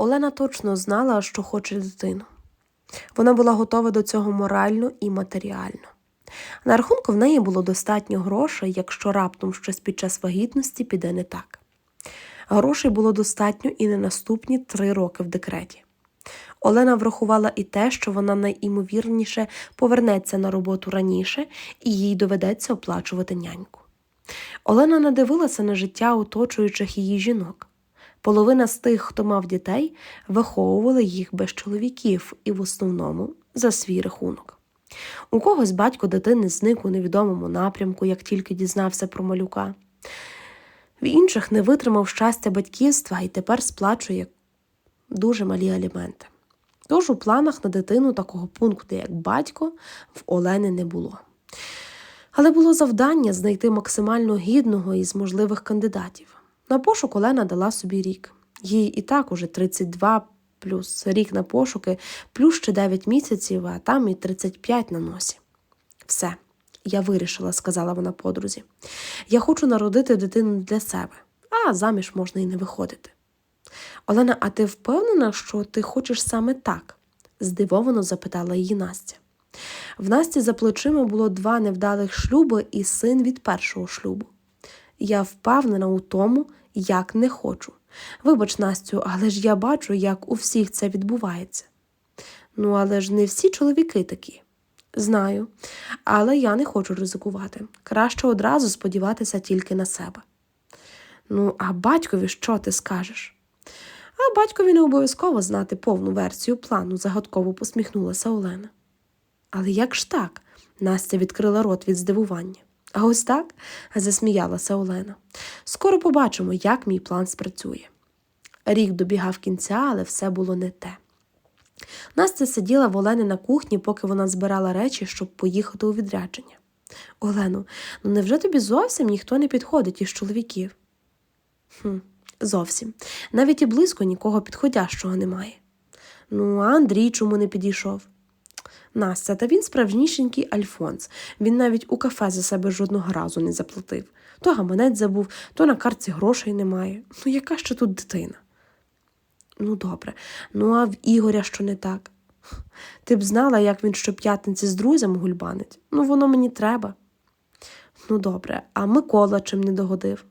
Олена точно знала, що хоче дитину. Вона була готова до цього морально і матеріально. На рахунку в неї було достатньо грошей, якщо раптом щось під час вагітності піде не так. Грошей було достатньо і на наступні три роки в декреті. Олена врахувала і те, що вона найімовірніше повернеться на роботу раніше і їй доведеться оплачувати няньку. Олена надивилася на життя оточуючих її жінок. Половина з тих, хто мав дітей, виховували їх без чоловіків і в основному за свій рахунок. У когось батько дитини зник у невідомому напрямку, як тільки дізнався про малюка. В інших не витримав щастя батьківства і тепер сплачує дуже малі аліменти. Тож у планах на дитину такого пункту, як батько, в Олени не було. Але було завдання знайти максимально гідного із можливих кандидатів. На пошук Олена дала собі рік. Їй і так уже 32 плюс рік на пошуки, плюс ще 9 місяців, а там і 35 на носі. Все, я вирішила, сказала вона подрузі. Я хочу народити дитину для себе, а заміж можна і не виходити. Олена, а ти впевнена, що ти хочеш саме так? здивовано запитала її Настя. В Насті за плечима було два невдалих шлюби і син від першого шлюбу. Я впевнена у тому, як не хочу. Вибач, Настю, але ж я бачу, як у всіх це відбувається. Ну, але ж не всі чоловіки такі. Знаю, але я не хочу ризикувати. Краще одразу сподіватися тільки на себе. Ну, а батькові що ти скажеш? А батькові не обов'язково знати повну версію плану, загадково посміхнулася Олена. Але як ж так? Настя відкрила рот від здивування. А ось так, засміялася Олена. Скоро побачимо, як мій план спрацює. Рік добігав кінця, але все було не те. Настя сиділа в Олени на кухні, поки вона збирала речі, щоб поїхати у відрядження. Олено, ну невже тобі зовсім ніхто не підходить із чоловіків? Хм, Зовсім. Навіть і близько нікого підходящого немає. Ну, а Андрій чому не підійшов? Настя, та він справжнішенький Альфонс. Він навіть у кафе за себе жодного разу не заплатив. То гаманець забув, то на картці грошей немає. Ну, яка ще тут дитина? Ну, добре. Ну, а в Ігоря що не так? Ти б знала, як він щоп'ятниці з друзями гульбанить. Ну, воно мені треба. Ну, добре, а Микола чим не догодив?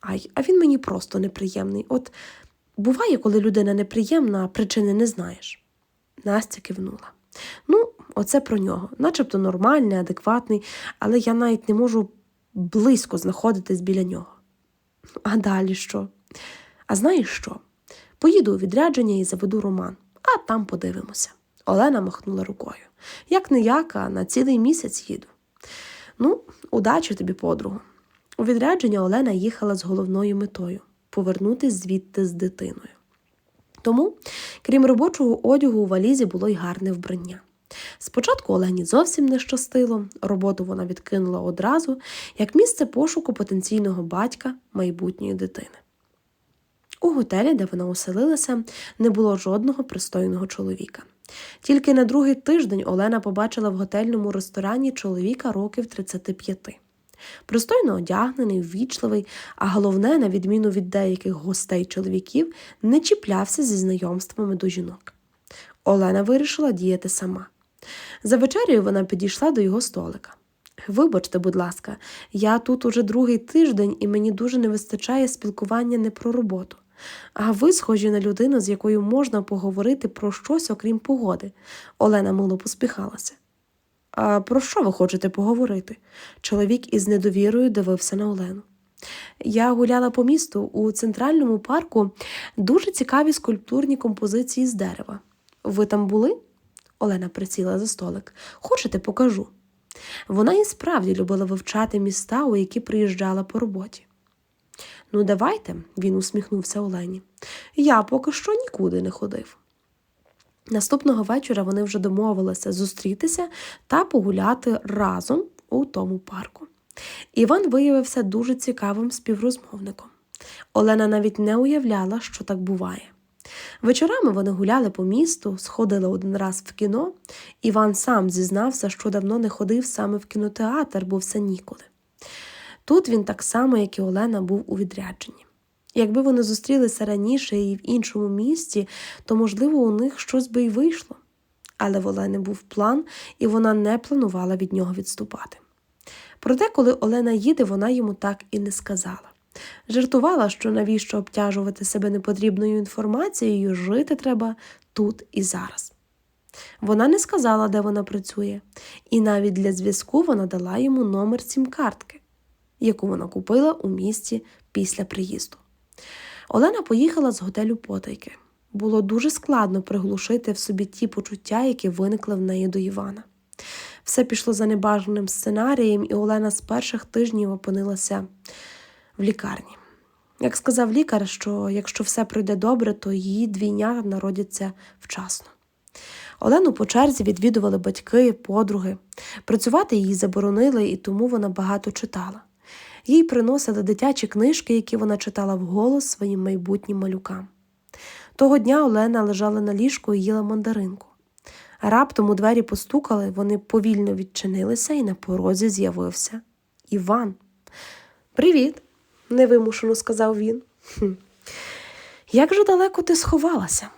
Ай, а він мені просто неприємний. От буває, коли людина неприємна, а причини не знаєш. Настя кивнула. Ну, оце про нього, начебто нормальний, адекватний, але я навіть не можу близько знаходитись біля нього. А далі що? А знаєш що? Поїду у відрядження і заведу роман, а там подивимося. Олена махнула рукою. Як не як, а на цілий місяць їду. Ну, удачі тобі, подругу. У відрядження Олена їхала з головною метою повернутись звідти з дитиною. Тому, крім робочого одягу, у валізі було й гарне вбрання. Спочатку Олені зовсім не щастило, роботу вона відкинула одразу, як місце пошуку потенційного батька майбутньої дитини. У готелі, де вона оселилася, не було жодного пристойного чоловіка. Тільки на другий тиждень Олена побачила в готельному ресторані чоловіка років 35. Пристойно одягнений, ввічливий, а головне, на відміну від деяких гостей чоловіків, не чіплявся зі знайомствами до жінок. Олена вирішила діяти сама. За вечерею вона підійшла до його столика. Вибачте, будь ласка, я тут уже другий тиждень і мені дуже не вистачає спілкування не про роботу. А ви схожі на людину, з якою можна поговорити про щось, окрім погоди. Олена мило поспіхалася. А про що ви хочете поговорити? Чоловік із недовірою дивився на Олену. Я гуляла по місту у центральному парку дуже цікаві скульптурні композиції з дерева. Ви там були? Олена присіла за столик. Хочете, покажу. Вона і справді любила вивчати міста, у які приїжджала по роботі. Ну, давайте, він усміхнувся Олені. Я поки що нікуди не ходив. Наступного вечора вони вже домовилися зустрітися та погуляти разом у тому парку. Іван виявився дуже цікавим співрозмовником. Олена навіть не уявляла, що так буває. Вечорами вони гуляли по місту, сходили один раз в кіно. Іван сам зізнався, що давно не ходив саме в кінотеатр, бо все ніколи. Тут він так само, як і Олена, був у відрядженні. Якби вони зустрілися раніше і в іншому місті, то, можливо, у них щось би й вийшло. Але в Олени був план, і вона не планувала від нього відступати. Проте, коли Олена їде, вона йому так і не сказала. Жартувала, що навіщо обтяжувати себе непотрібною інформацією, жити треба тут і зараз. Вона не сказала, де вона працює, і навіть для зв'язку вона дала йому номер сім-картки, яку вона купила у місті після приїзду. Олена поїхала з готелю потайки. Було дуже складно приглушити в собі ті почуття, які виникли в неї до Івана. Все пішло за небажаним сценарієм, і Олена з перших тижнів опинилася в лікарні. Як сказав лікар, що якщо все пройде добре, то її двійня народяться вчасно. Олену по черзі відвідували батьки, подруги. Працювати їй заборонили, і тому вона багато читала. Їй приносили дитячі книжки, які вона читала вголос своїм майбутнім малюкам. Того дня Олена лежала на ліжку і їла мандаринку. Раптом у двері постукали, вони повільно відчинилися, і на порозі з'явився Іван. Привіт, невимушено сказав він. «Хм. Як же далеко ти сховалася?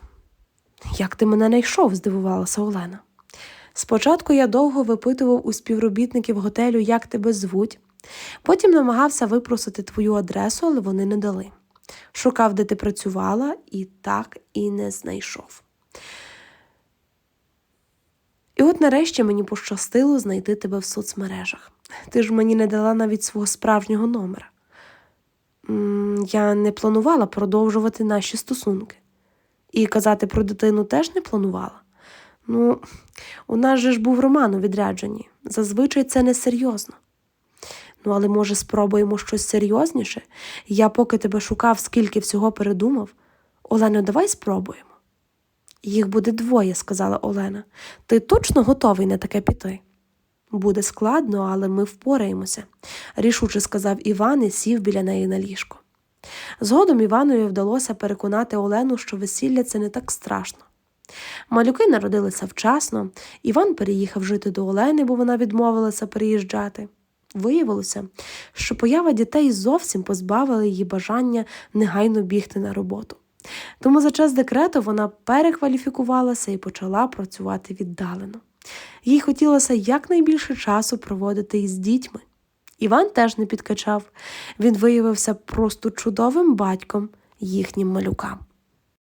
Як ти мене не йшов? здивувалася Олена. Спочатку я довго випитував у співробітників готелю, як тебе звуть. Потім намагався випросити твою адресу, але вони не дали. Шукав, де ти працювала, і так і не знайшов. І от нарешті мені пощастило знайти тебе в соцмережах. Ти ж мені не дала навіть свого справжнього номера. Я не планувала продовжувати наші стосунки. І казати про дитину теж не планувала. Ну, у нас же ж був роман у відрядженні. Зазвичай це несерйозно. Ну, але може спробуємо щось серйозніше? Я поки тебе шукав, скільки всього передумав. Олено, давай спробуємо. Їх буде двоє, сказала Олена. Ти точно готовий на таке піти? Буде складно, але ми впораємося, рішуче сказав Іван і сів біля неї на ліжко. Згодом Іванові вдалося переконати Олену, що весілля це не так страшно. Малюки народилися вчасно, Іван переїхав жити до Олени, бо вона відмовилася переїжджати. Виявилося, що поява дітей зовсім позбавила її бажання негайно бігти на роботу. Тому за час декрету вона перекваліфікувалася і почала працювати віддалено. Їй хотілося якнайбільше часу проводити із дітьми. Іван теж не підкачав, він виявився просто чудовим батьком їхнім малюкам.